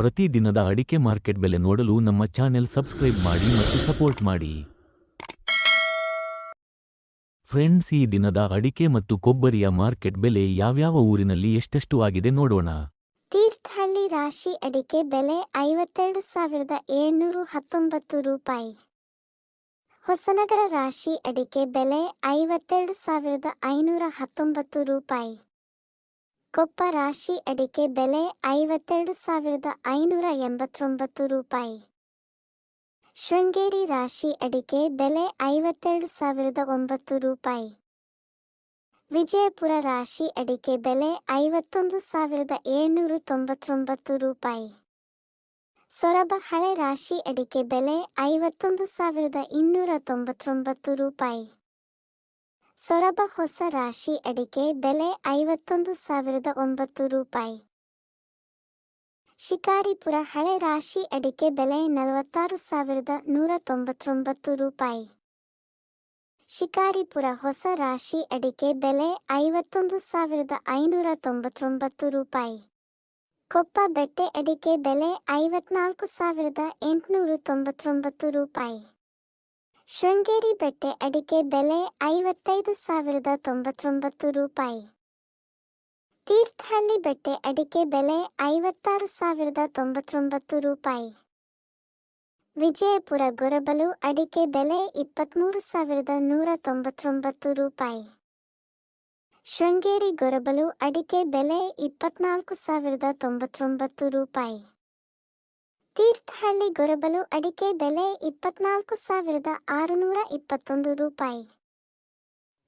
ಪ್ರತಿ ದಿನದ ಅಡಿಕೆ ಮಾರ್ಕೆಟ್ ಬೆಲೆ ನೋಡಲು ನಮ್ಮ ಚಾನೆಲ್ ಸಬ್ಸ್ಕ್ರೈಬ್ ಮಾಡಿ ಮತ್ತು ಸಪೋರ್ಟ್ ಮಾಡಿ. ಫ್ರೆಂಡ್ಸ್, ಈ ದಿನದ ಅಡಿಕೆ ಮತ್ತು ಕೊಬ್ಬರಿಯ ಮಾರ್ಕೆಟ್ ಬೆಲೆ ಯಾವ್ಯಾವ ಊರಿನಲ್ಲಿ ಎಷ್ಟೆಷ್ಟು ಆಗಿದೆ ನೋಡೋಣ. ತೀರ್ಥಹಳ್ಳಿ ರಾಶಿ ಅಡಿಕೆ ಬೆಲೆ ಐವತ್ತೆರಡು ಸಾವಿರದ ಏಳ್ನೂರು ಹತ್ತೊಂಬತ್ತು ರೂಪಾಯಿ. ಹೊಸನಗರ ರಾಶಿ ಅಡಿಕೆ ಬೆಲೆ ಐವತ್ತೆರಡು ಸಾವಿರದ ಐನೂರ ಹತ್ತೊಂಬತ್ತು ರೂಪಾಯಿ. ಕೊಪ್ಪ ರಾಶಿ ಅಡಿಕೆ ಬೆಲೆ ಐವತ್ತೆರಡು ಸಾವಿರದ ಐನೂರ ಎಂಬತ್ತೊಂಬತ್ತು ರೂಪಾಯಿ. ಶೃಂಗೇರಿ ರಾಶಿ ಅಡಿಕೆ ಬೆಲೆ ಐವತ್ತೆರಡು ಸಾವಿರದ ಒಂಬತ್ತು ರೂಪಾಯಿ. ವಿಜಯಪುರ ರಾಶಿ ಅಡಿಕೆ ಬೆಲೆ ಐವತ್ತೊಂದು ಸಾವಿರದ ಏಳ್ನೂರು ತೊಂಬತ್ತೊಂಬತ್ತು ರೂಪಾಯಿ. ಸೊರಬ ಹಳೆ ರಾಶಿ ಅಡಿಕೆ ಬೆಲೆ ಐವತ್ತೊಂದು ಸಾವಿರದ ಇನ್ನೂರ ತೊಂಬತ್ತೊಂಬತ್ತು ರೂಪಾಯಿ. ಸೊರಬ ಹೊಸ ರಾಶಿ ಅಡಿಕೆ ಬೆಲೆ ಐವತ್ತೊಂದು ಸಾವಿರದ ಒಂಬತ್ತು ರೂಪಾಯಿ. ಶಿಕಾರಿಪುರ ಹಳೆ ರಾಶಿ ಅಡಿಕೆ ಬೆಲೆ ನಲವತ್ತಾರು ಸಾವಿರದ ನೂರ ತೊಂಬತ್ತೊಂಬತ್ತು ರೂಪಾಯಿ. ಶಿಕಾರಿಪುರ ಹೊಸ ರಾಶಿ ಅಡಿಕೆ ಬೆಲೆ ಐವತ್ತೊಂದು ಸಾವಿರದ ಐನೂರ ತೊಂಬತ್ತೊಂಬತ್ತು ರೂಪಾಯಿ. ಕೊಪ್ಪ ಬೆಟ್ಟೆ ಅಡಿಕೆ ಬೆಲೆ ಐವತ್ನಾಲ್ಕು ಸಾವಿರದ ಎಂಟುನೂರು ತೊಂಬತ್ತೊಂಬತ್ತು ರೂಪಾಯಿ. ಶೃಂಗೇರಿ ಬಟ್ಟೆ ಅಡಿಕೆ ಬೆಲೆ ಐವತ್ತೈದು ಸಾವಿರದ ತೊಂಬತ್ತೊಂಬತ್ತು ರೂಪಾಯಿ. ತೀರ್ಥಹಳ್ಳಿ ಬಟ್ಟೆ ಅಡಿಕೆ ಬೆಲೆ ಐವತ್ತಾರು ಸಾವಿರದ ತೊಂಬತ್ತೊಂಬತ್ತು ರೂಪಾಯಿ. ವಿಜಯಪುರ ಗೊರಬಲು ಅಡಿಕೆ ಬೆಲೆ ಇಪ್ಪತ್ತ್ಮೂರು ಸಾವಿರದ ನೂರ ತೊಂಬತ್ತೊಂಬತ್ತು ರೂಪಾಯಿ. ಶೃಂಗೇರಿ ಗೊರಬಲು ಅಡಿಕೆ ಬೆಲೆ ಇಪ್ಪತ್ನಾಲ್ಕು ಸಾವಿರದ ತೊಂಬತ್ತೊಂಬತ್ತು ರೂಪಾಯಿ. ತೀರ್ಥಹಳ್ಳಿ ಗೊರಬಲು ಅಡಿಕೆ ಬೆಲೆ ಇಪ್ಪತ್ನಾಲ್ಕು ಸಾವಿರದ ಆರುನೂರ ಇಪ್ಪತ್ತೊಂದು ರೂಪಾಯಿ.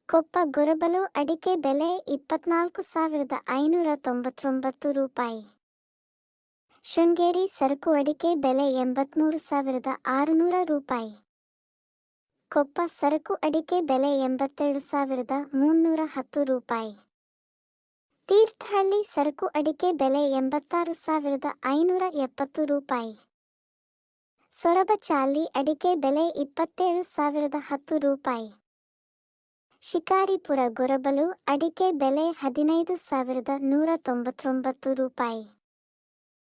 ಕೊಪ್ಪ ಗೊರಬಲು ಅಡಿಕೆ ಬೆಲೆ ಇಪ್ಪತ್ನಾಲ್ಕು ಸಾವಿರದ ಐನೂರ ತೊಂಬತ್ತೊಂಬತ್ತು ರೂಪಾಯಿ. ಶೃಂಗೇರಿ ಸರಕು ಅಡಿಕೆ ಬೆಲೆ ಎಂಬತ್ಮೂರು ಸಾವಿರದ ಆರುನೂರ ರೂಪಾಯಿ. ಕೊಪ್ಪ ಸರಕು ಅಡಿಕೆ ಬೆಲೆ ಎಂಬತ್ತೆರಡು ಸಾವಿರದ ಮುನ್ನೂರ ಹತ್ತು ರೂಪಾಯಿ. ತೀರ್ಥಹಳ್ಳಿ ಸರಕು ಅಡಿಕೆ ಬೆಲೆ ಎಂಬತ್ತಾರು ಸಾವಿರದ ಐನೂರ ಎಪ್ಪತ್ತು ರೂಪಾಯಿ. ಸೊರಬ ಚಾಲಿ ಅಡಿಕೆ ಬೆಲೆ ಇಪ್ಪತ್ತೇಳು ಸಾವಿರದ ಹತ್ತು ರೂಪಾಯಿ. ಶಿಕಾರಿಪುರ ಗೊರಬಲು ಅಡಿಕೆ ಬೆಲೆ ಹದಿನೈದು ಸಾವಿರದ ನೂರ ತೊಂಬತ್ತೊಂಬತ್ತು ರೂಪಾಯಿ.